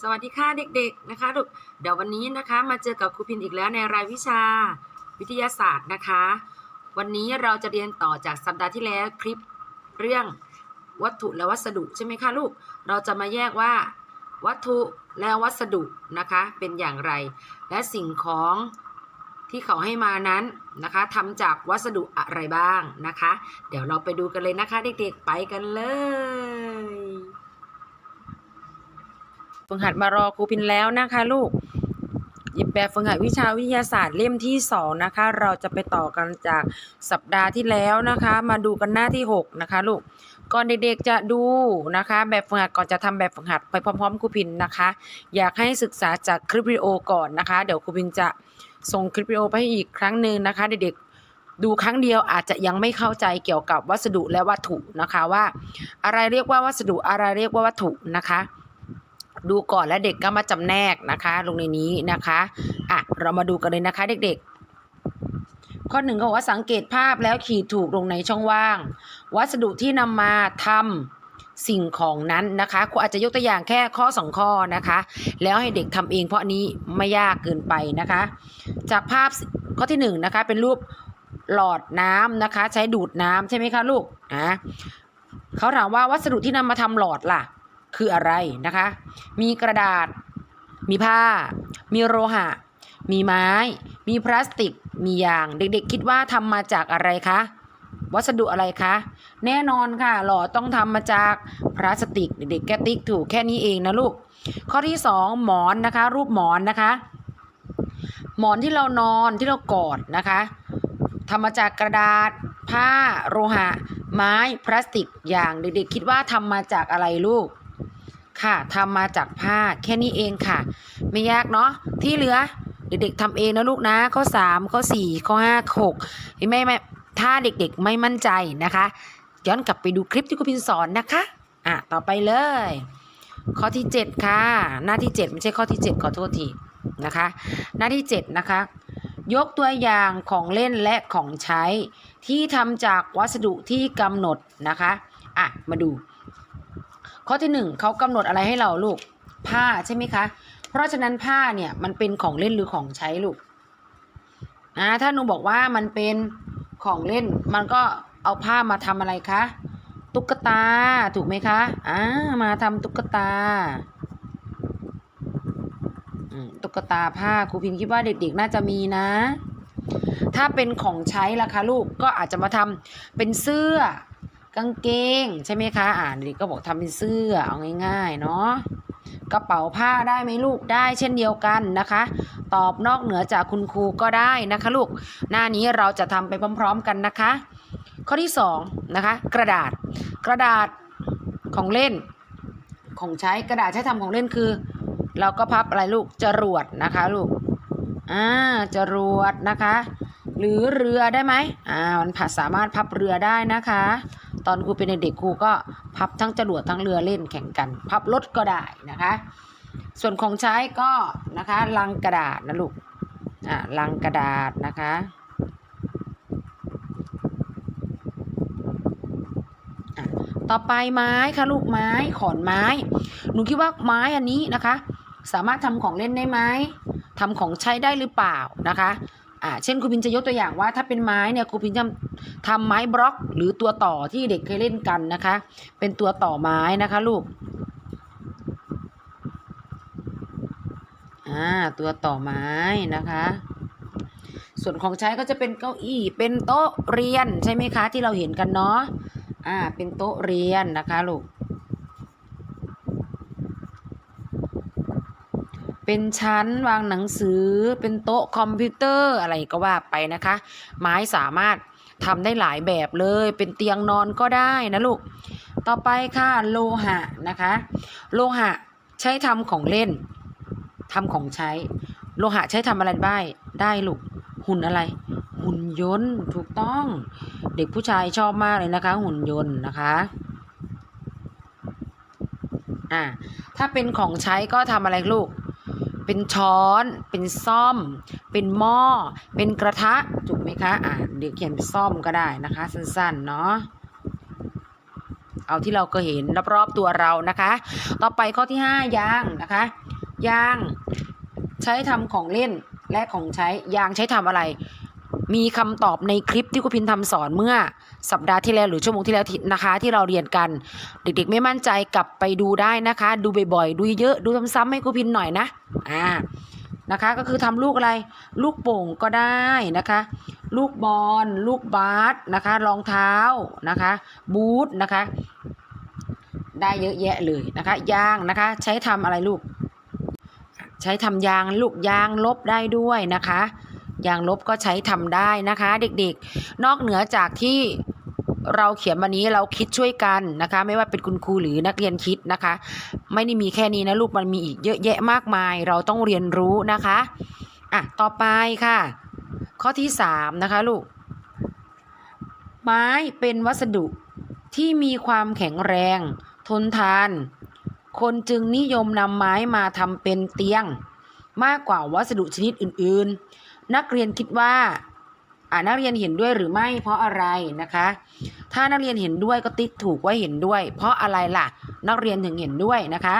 สวัสดีค่ะเด็กๆนะคะลูกเดี๋ยววันนี้นะคะมาเจอกับครูพินอีกแล้วในรายวิชาวิทยาศาสตร์นะคะ วันนี้เราจะเรียนต่อจากสัปดาห์ที่แล้วคลิปเรื่องวัตถุและวัสดุใช่ไหมคะลูก เราจะมาแยกว่า วัตถุและวัสดุนะคะเป็นอย่างไร และสิ่งของที่เขาให้มานั้นนะคะทำจากวัสดุอะไรบ้างนะคะ เดี๋ยวเราไปดูกันเลยนะคะเด็กๆไปกันเลย ฝึกหัดมารอครูพินแล้วนะคะลูกยิบแบบฝึกหัดวิชาวิทยาศาสตร์เล่มที่สองนะคะ เราจะไปต่อกันจากสัปดาห์ที่แล้วนะคะ มาดูกันหน้าที่หกนะคะลูกก่อนเด็กๆจะดูนะคะ แบบฝึกหัดก่อนจะทำแบบฝึกหัดไปพร้อมๆครูพินนะคะ อยากให้ศึกษาจากคลิปวิดีโอก่อนนะคะ เดี๋ยวครูพินจะส่งคลิปวิดีโอไปให้อีกครั้งหนึ่งนะคะ เด็กๆดูครั้งเดียวอาจจะยังไม่เข้าใจเกี่ยวกับวัสดุและวัตถุนะคะว่า อะไรเรียกว่าวัสดุอะไรเรียกว่าวัตถุนะคะ ดูก่อนแล้วเด็กก็มาจำแนกนะคะ ลงในนี้นะคะอะเรามาดูกันเลยนะคะ เด็กๆ ข้อหนึ่งก็บอกว่าสังเกตภาพแล้วขีดถูกลงในช่องว่าง วัสดุที่นำมาทำสิ่งของนั้นนะคะครูอาจจะยกตัวอย่างแค่ข้อสองข้อนะคะ แล้วให้เด็กทำเองเพราะนนี้ไม่ยากเกินไปนะคะ จากภาพข้อที่หนึ่งนะคะเป็นรูปหลอดน้ำนะคะ ใช้ดูดน้ำใช่ไหมคะลูกนะเขาถามว่าวัสดุที่นำมาทำหลอดล่ะ คืออะไรนะคะ มีกระดาษ มีผ้า มีโลหะ มีไม้ มีพลาสติก มียาง เด็กๆ คิดว่าทำมาจากอะไรคะ วัสดุอะไรคะ แน่นอนค่ะ หล่อต้องทำมาจากพลาสติก เด็กๆ แกติ๊กถูกแค่นี้เองนะลูก ข้อที่สองหมอนนะคะ รูปหมอนนะคะ หมอนที่เรานอนที่เรากอดนะคะทำมาจากกระดาษ ผ้า โลหะ ไม้ พลาสติก อย่างเด็กๆ คิดว่าทำมาจากอะไรลูก ค่ะทำมาจากผ้าแค่นี้เองค่ะ ไม่ยากเนาะที่เหลือเด็กๆทำเองนะลูกนะข้อ3ข้อ4ข้อ5ข้อ6ไม่ไม่ถ้าเด็กๆไม่มั่นใจนะคะ ย้อนกลับไปดูคลิปที่ครูพินสอนนะคะอะต่อไปเลย ข้อที่7ค่ะ หน้าที่7ไม่ใช่ข้อที่7ขอโทษทีนะคะ หน้าที่7นะคะยกตัวอย่างของเล่นและของใช้ที่ทำจากวัสดุที่กำหนดนะคะ อะ มาดู ข้อที่หนึ่งเขากำหนดอะไรให้เราลูกผ้าใช่ไหมคะ เพราะฉะนั้นผ้าเนี่ยมันเป็นของเล่นหรือของใช้ลูกอ่าถ้าหนูบอกว่ามันเป็นของเล่น มันก็เอาผ้ามาทำอะไรคะตุ๊กตาถูกไหมคะอ่ามาทำตุ๊กตาตุ๊กตาผ้าครูพิมพ์คิดว่าเด็กๆน่าจะมีนะ ถ้าเป็นของใช้ล่ะคะลูกก็อาจจะมาทำเป็นเสื้อ กางเกงใช่ไหมคะ อ่านด็กก็บอกทำเป็นเสื้อเอาง่ายๆเนาะกระเป๋าผ้าได้ไหมลูกได้เช่นเดียวกันนะคะ ตอบนอกเหนือจากคุณครูก็ได้นะคะลูก หน้านี้เราจะทำไปพร้อม ๆกันนะคะ ข้อที่สองนะคะกระดาษกระดาษของเล่น ของใช้กระดาษใช้ทำของเล่นคือ เราก็พับอะไรลูกจรวดนะคะลูกอ่าจรวดนะคะ หรือเรือได้ไหมอ่ามันสามารถพับเรือได้นะคะ ตอนครูเป็นเด็กครูก็พับทั้งจรวดทั้งเรือเล่นแข่งกัน พับรถก็ได้นะคะ ส่วนของใช้ก็นะคะลังกระดาษนะลูกอ่าลังกระดาษนะคะอะต่อไปไม้ค่ะลูกไม้ขอนไม้ หนูคิดว่าไม้อันนี้นะคะ สามารถทำของเล่นได้ไหมทำของใช้ได้หรือเปล่านะคะ อ่าเช่นครูพินจะยกตัวอย่างว่าถ้าเป็นไม้เนี่ยครูพินจะทำไม้บล็อก หรือตัวต่อที่เด็กเคยเล่นกันนะคะ เป็นตัวต่อไม้นะคะลูกอ่าตัวต่อไม้นะคะ ส่วนของใช้ก็จะเป็นเก้าอี้เป็นโต๊ะเรียนใช่ไหมคะที่เราเห็นกันเนาะอ่าเป็นโต๊ะเรียนนะคะลูก เป็นชั้นวางหนังสือ เป็นโต๊ะคอมพิวเตอร์อะไรก็ว่าไปนะคะ ไม้สามารถทำได้หลายแบบเลย เป็นเตียงนอนก็ได้นะลูก ต่อไปค่ะโลหะนะคะ โลหะใช้ทำของเล่นทำของใช้ โลหะใช้ทำอะไรได้ได้ลูก หุ่นอะไร หุ่นยนต์ถูกต้อง เด็กผู้ชายชอบมากเลยนะคะ หุ่นยนต์นะคะอ่าถ้าเป็นของใช้ก็ทำอะไรลูก เป็นช้อน เป็นซ่อม เป็นหม้อ เป็นกระทะ ถูกไหมคะ อ่าเดี๋ยวเขียนซ่อมก็ได้นะคะ สั้นๆ เนาะเอาที่เราก็เห็นรอบๆตัวเรานะคะ ต่อไปข้อที่5ยางนะคะยางใช้ทำของเล่นและของใช้ยางใช้ทำอะไร มีคำตอบในคลิปที่ครูพินทำสอนเมื่อสัปดาห์ที่แล้วหรือชั่วโมงที่แล้วนะคะ ที่เราเรียนกัน เด็กๆ ไม่มั่นใจกลับไปดูได้นะคะ ดูบ่อยๆ ดูเยอะดูซ้ำๆให้ครูพินหน่อยนะอ่านะคะก็คือทำลูกอะไร ลูกโป่งก็ได้นะคะ ลูกบอลลูกบาสนะคะรองเท้านะคะ บูทนะคะ ได้เยอะแยะเลยนะคะยางนะคะ ใช้ทำอะไรลูก ใช้ทำยางลูกยางลบได้ด้วยนะคะ ยางลบก็ใช้ทำได้นะคะ เด็กๆ นอกเหนือจากที่เราเขียนวันนี้เราคิดช่วยกันนะคะ ไม่ว่าเป็นคุณครูหรือนักเรียนคิดนะคะ ไม่ได้มีแค่นี้นะลูกมันมีอีกเยอะแยะมากมาย เราต้องเรียนรู้นะคะอะต่อไปค่ะ ข้อที่สามนะคะลูก ไม้เป็นวัสดุที่มีความแข็งแรง ทนทาน คนจึงนิยมนำไม้มาทำเป็นเตียง มากกว่าวัสดุชนิดอื่นๆ นักเรียนคิดว่าอ่านักเรียนเห็นด้วยหรือไม่เพราะอะไรนะคะ ถ้านักเรียนเห็นด้วยก็ติ๊กถูกว่าเห็นด้วย เพราะอะไรล่ะ นักเรียนถึงเห็นด้วยนะคะ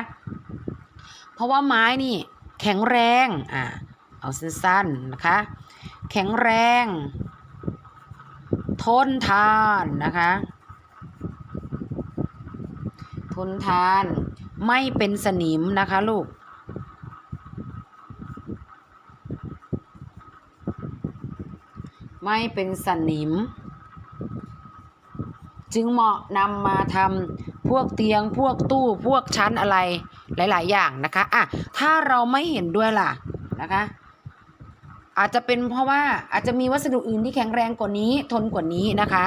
เพราะว่าไม้นี่แข็งแรงอ่าเอาสั้นๆนะคะ แข็งแรง ทนทานนะคะ ทนทานไม่เป็นสนิมนะคะลูก ไม่เป็นสนิม จึงเหมาะนำมาทำพวกเตียงพวกตู้พวกชั้นอะไรหลาย ๆ อย่างนะคะอะถ้าเราไม่เห็นด้วยล่ะนะคะ อาจจะเป็นเพราะว่าอาจจะมีวัสดุอื่นที่แข็งแรงกว่านี้ทนกว่านี้นะคะ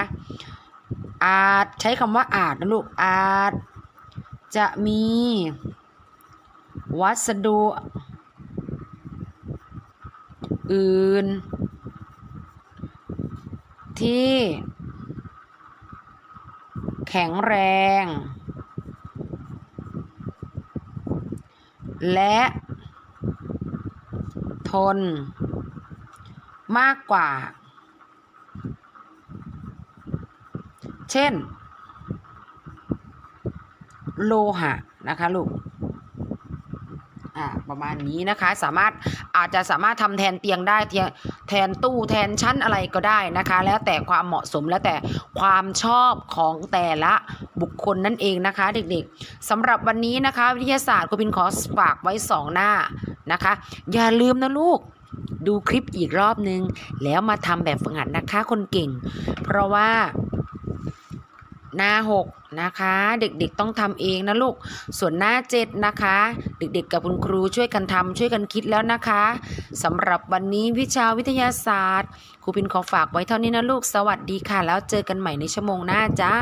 อาจใช้คำว่าอาจนะลูกอาจจะมีวัสดุอื่น ที่ แข็งแรง และ ทน มากกว่า เช่น โลหะนะคะลูก อ่าประมาณนี้นะคะสามารถอาจจะสามารถทำแทนเตียงได้แทนตู้แทนชั้นอะไรก็ได้นะคะ แล้วแต่ความเหมาะสมแล้วแต่ความชอบของแต่ละบุคคลนั่นเองนะคะ เด็กๆสำหรับวันนี้นะคะ วิทยาศาสตร์ครูพินขอฝากไว้สองหน้านะคะ อย่าลืมนะลูกดูคลิปอีกรอบนึง แล้วมาทำแบบฝึกหัดนะคะคนเก่ง เพราะว่าหน้าหก นะคะ เด็กๆต้องทำเองนะลูก ส่วนหน้าเจ็ดนะคะ เด็กๆกับคุณครูช่วยกันทำช่วยกันคิดแล้วนะคะสำหรับวันนี้วิชาวิทยาศาสตร์ครูพินขอฝากไว้เท่านี้นะลูกสวัสดีค่ะ แล้วเจอกันใหม่ในชั่วโมงหน้าจ้า